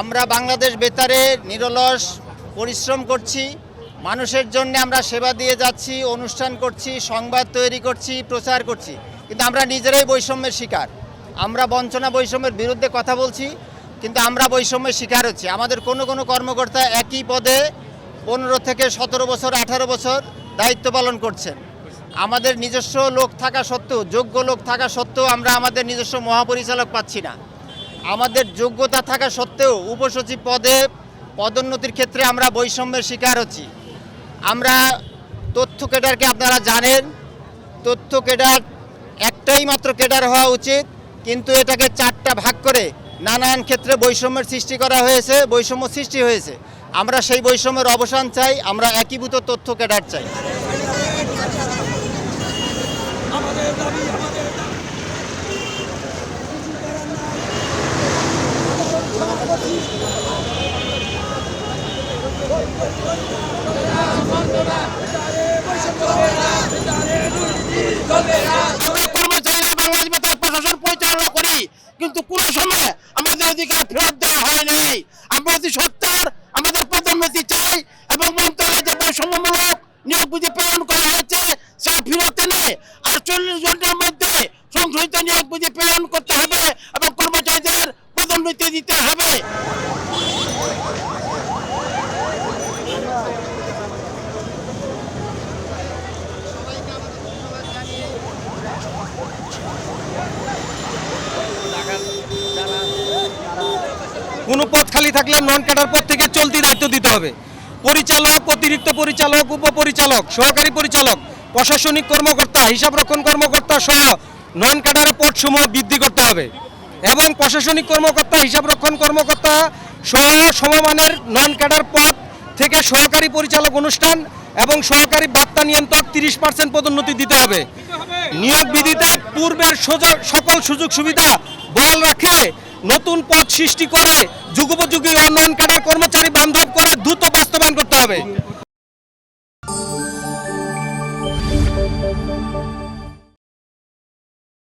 আমরা বাংলাদেশ বেতারে নিরলস পরিশ্রম করছি, মানুষের জন্য আমরা সেবা দিয়ে যাচ্ছি, অনুষ্ঠান করছি, সংবাদ তৈরি করছি, প্রচার করছি। কিন্তু আমরা নিজেরাই বৈষম্যের শিকার। আমরা বঞ্চনা বৈষম্যের বিরুদ্ধে কথা বলছি, কিন্তু আমরা বৈষম্যের শিকার হচ্ছি। আমাদের কোনো কোনো কর্মকর্তা একই পদে পনেরো থেকে সতেরো বছর, আঠারো বছর দায়িত্ব পালন করছেন। আমাদের নিজস্ব লোক থাকা সত্ত্বেও, যোগ্য লোক থাকা সত্ত্বেও আমরা আমাদের নিজস্ব মহাপরিচালক পাচ্ছি না। আমাদের যোগ্যতা থাকা সত্ত্বেও উপসচিব পদে পদোন্নতির ক্ষেত্রে আমরা বৈষম্যের শিকার হচ্ছি। আমরা তথ্য কেডারকে আপনারা জানেন, তথ্য কেডার একটাই মাত্র কেডার হওয়া উচিত, কিন্তু এটাকে চারটা ভাগ করে নানান ক্ষেত্রে বৈষম্যের সৃষ্টি করা হয়েছে, বৈষম্য সৃষ্টি হয়েছে। আমরা সেই বৈষম্যের অবসান চাই, আমরা একীভূত তথ্য কেডার চাই কর্মচারীরা বাংলাদেশ বেতার প্রশাসন পরিচালনা করি কিন্তু কোনো সময় আমাদের অধিকার ফেরত দেওয়া হয় নাই। আমরা অতি সত্তর আমাদের পদোন্নতি চাই এবং মন্ত্রণালয় বৈষম্যমূলক নিয়োগ বুঝে প্রেরণ করা হয়েছে সেটা ফেরত এনে আটচল্লিশ ঘণ্টার মধ্যে সংশোধিত নিয়োগ বুঝে প্রেরণ করতে হবে এবং কর্মচারীদের পদোন্নতি দিতে হবে। কোনো পদ খালি থাকলে নন ক্যাডার পদ থেকে চলতি দায়িত্ব দিতে হবে। পরিচালক, অতিরিক্ত পরিচালক, উপপরিচালক, সহকারী পরিচালক, প্রশাসনিক কর্মকর্তা হিসাবরক্ষণ কর্মকর্তা সহ নন ক্যাডারের পদসমূহ বৃদ্ধি করতে হবে এবং প্রশাসনিক কর্মকর্তা হিসাবরক্ষণ কর্মকর্তা সহ সমমানের নন ক্যাডার পদ থেকে সহকারী পরিচালক অনুষ্ঠান এবং সহকারী বার্তা নিয়ন্ত্রক তিরিশ পার্সেন্ট পদোন্নতি দিতে হবে। নিয়োগ বিধিতে পূর্বের সকল সুযোগ সুবিধা বহাল রাখে, নতুন পদ সৃষ্টি করে যুগোপযোগী উন্নয়ন নন ক্যাডার কর্মচারী বান্ধব করে দ্রুত বাস্তবায়ন করতে হবে।